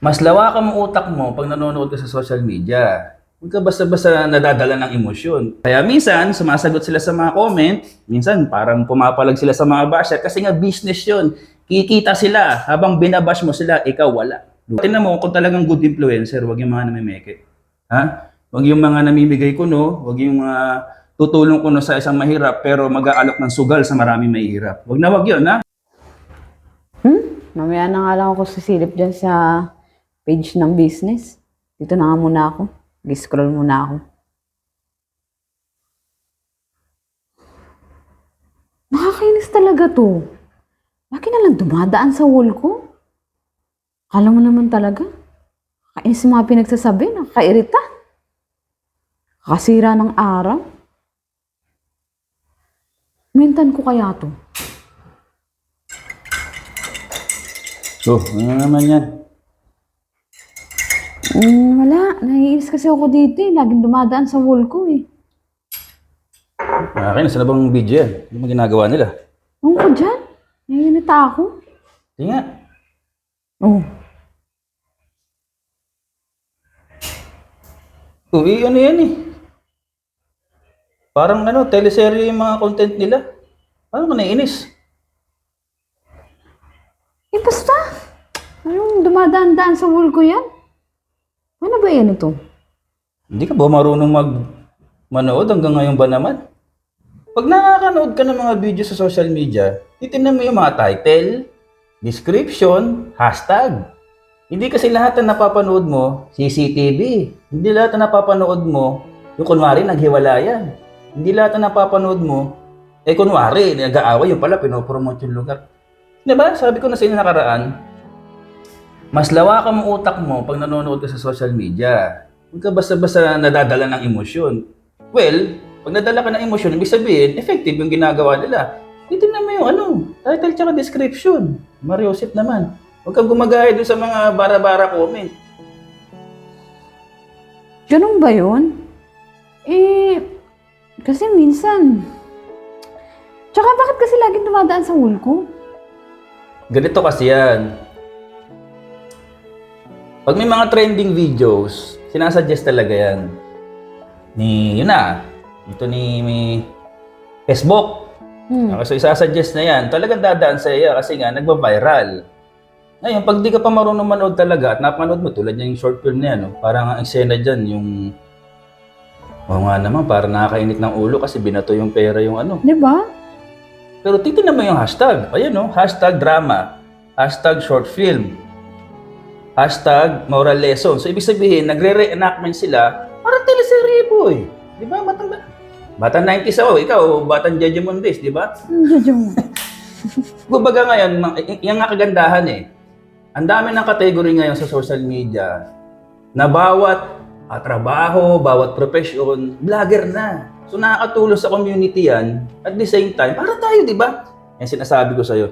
Mas lawakan mo utak mo pag nanonood ka sa social media. Huwag ka basta-basta nadadala ng emosyon. Kaya minsan, sumasagot sila sa mga comment. Minsan, parang pumapalag sila sa mga basher kasi nga business yun. Kikita sila. Habang binabash mo sila, ikaw wala. Tingnan mo kung talagang good influencer, huwag yung mga namimeke. Ha? Huwag yung mga namimigay kuno, huwag yung mga tutulong kuno sa isang mahirap pero mag-aalok ng sugal sa maraming mahihirap. Huwag na huwag yun, ha? Hmm? Mamaya na nga lang ako sisilip dyan sa page ng business. Dito na nga muna ako. Mag-scroll muna ako. Nakakainis talaga to. Lagi na lang dumadaan sa wall ko. Kala mo naman talaga. Kainis yung mga pinagsasabi. Nakakairita. Kasira ng araw. Mintan ko kaya to. So, ano naman yan? Mm, wala. Naiinis kasi ako dito eh. Laging dumadaan sa wall ko eh. Akin, nasa bang video yan? Ano mo ginagawa nila? Ang ko dyan. Naiinita ako. Hindi nga. Oh. Eh, ano yan eh? Parang ano, teleserye yung mga content nila. Paano ka naiinis? Eh, basta. Anong dumadaan-daan sa wall ko yan? Ano ba yan ito? Hindi ka ba marunong mag manood hanggang ngayon ba naman? Pag nakakanood ka ng mga video sa social media, titignan mo yung mga title, description, hashtag. Hindi kasi lahat na napapanood mo, CCTV. Hindi lahat na napapanood mo, yung kunwari naghiwalayan. Hindi lahat na napapanood mo, eh kunwari, nag-aaway, yung pala, pinopromote yung lugar. Diba? Sabi ko na sa inyo nakaraan, mas lawakan mo utak mo pag nanonood ka sa social media. Huwag ka basta-basta nadadala ng emosyon. Well, pag nadala ka ng emosyon, ibig sabihin, effective yung ginagawa nila. Titignan mo yung ano, title tsaka description. Mariosip naman. Huwag kang gumagaya dun sa mga bara-bara comment. Ganun ba yun? Eh, kasi minsan. Tsaka bakit kasi laging dumadaan sa wall ko? Ganito kasi yan. Pag may mga trending videos, sinasuggest talaga yan. Ni, yun na, ito ni may Facebook. Hmm. So isasuggest na yan. Talagang dadaan sa iya kasi nga nagba-viral. Ngayon, pag di ka pa marunong manood talaga at napanood mo, tulad yung short film na yan, no? parang ang eksena dyan, yung... Oo nga naman, parang nakakainit ng ulo kasi binato yung pera yung ano. Di ba? Pero titignan mo yung hashtag. Ayan no, hashtag drama, hashtag short film, hashtag moral lesson. So ibig sabihin, nagre-reenactment sila para teleserye boy. Di ba? Batang, batang 90s ako, ikaw, batang Jeje Mondes, di ba? Jojo. Kumbaga ngayon, yung nga kagandahan eh. Ang dami ng category ngayon sa social media na bawat ah, trabaho, bawat profession, vlogger na. So nakakatulong sa community yan. At the same time, para tayo, di ba? Yan sinasabi ko sa'yo.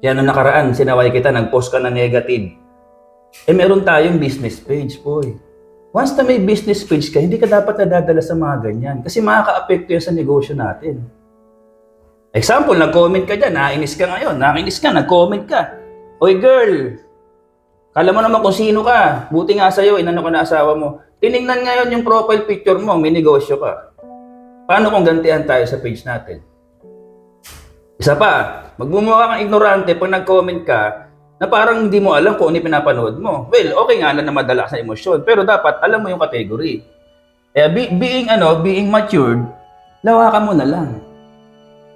Kaya nung nakaraan, sinaway kita, nag-post ka na negative. Eh meron tayong business page, boy. Once na may business page ka, hindi ka dapat nadadala sa mga ganyan. Kasi makaka-apekto yan sa negosyo natin. Example, nag-comment ka dyan, nainis ka ngayon, nainis ka, nag-comment ka. Oy girl, kala mo naman kung sino ka. Buti nga sa'yo, inano ka na asawa mo. Tiningnan ngayon yung profile picture mo, may negosyo ka. Paano kung gantihan tayo sa page natin? Isa pa, magmumukha kang ignorante pag nag-comment ka na parang hindi mo alam kung ano pinapanood mo. Well, okay nga na madala sa emosyon, pero dapat alam mo yung category. Kaya be- being ano, being matured, lawakan mo na lang.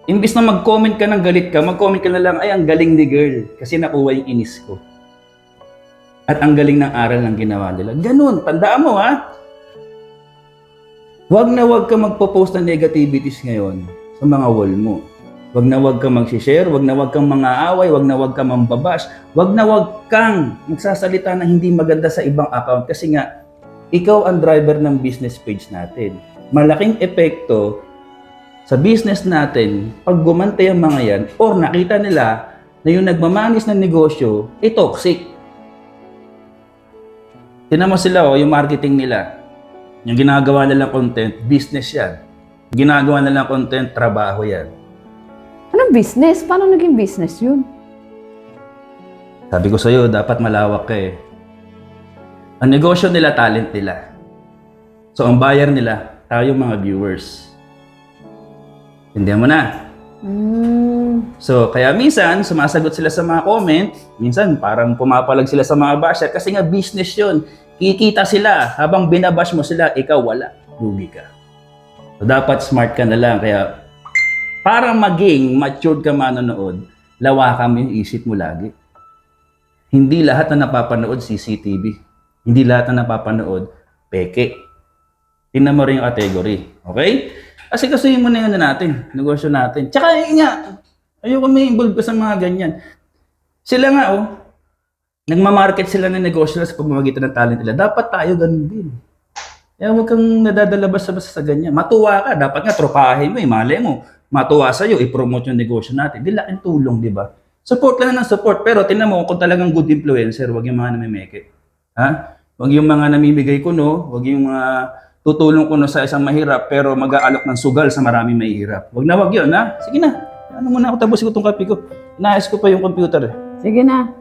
Imbis na mag-comment ka ng galit ka, mag-comment ka na lang, ay, ang galing ni girl. Kasi nakuha yung inis ko. At ang galing ng aral ng ginawa nila. Ganun, tandaan mo ha. Huwag na huwag ka magpo-post ng negativities ngayon sa mga wall mo. Huwag na huwag kang mag-share, huwag na huwag kang mga away, huwag na huwag kang mambabash, huwag na huwag kang magsasalita ng hindi maganda sa ibang account kasi nga, ikaw ang driver ng business page natin. Malaking epekto sa business natin pag gumante ang mga yan or nakita nila na yung nagmamanis ng negosyo ay toxic. Tinan mo sila oh, yung marketing nila. Yung ginagawa nilang content, business yan. Ginagawa nilang content, trabaho yan. Anong business? Paano naging business yun? Sabi ko sa'yo, dapat malawak ka eh. Ang negosyo nila, talent nila. So, ang buyer nila, tayo mga viewers. Hindi mo na. Hmm. So, kaya minsan, sumasagot sila sa mga comment. Minsan, parang pumapalag sila sa mga basher kasi nga business yun. Kikita sila. Habang binabash mo sila, ikaw wala. Lugi ka. So, dapat smart ka na lang. Kaya, para maging matured ka manonood, lawakan mo yung isip mo lagi. Hindi lahat na napapanood CCTV. Hindi lahat na napapanood peke. Tingnan mo rin yung category. Okay? Kasi kasi mo na yun na natin, negosyo natin. Tsaka yun nga, ayoko may involve ka sa mga ganyan. Sila nga oh, nagmamarket sila ng negosyo sa pamamagitan ng talent nila. Dapat tayo ganun din. Kaya huwag kang nadadala basta-basta sa ganyan. Matuwa ka. Dapat nga tropahin mo eh. Mali mo. Matuwa sa'yo. I-promote yung negosyo natin. Di laking tulong, di ba? Support lang ng support. Pero tingnan mo, kung talagang good influencer, huwag yung mga namimeke. Ha? Huwag yung mga namimigay kuno. Huwag yung mga tutulong kuno sa isang mahirap pero mag-aalok ng sugal sa maraming mahihirap. Huwag na wag yun, ha? Sige na. Ano muna ako, tapos ko itong kape ko. Inaayos ko pa yung computer eh. Sige na.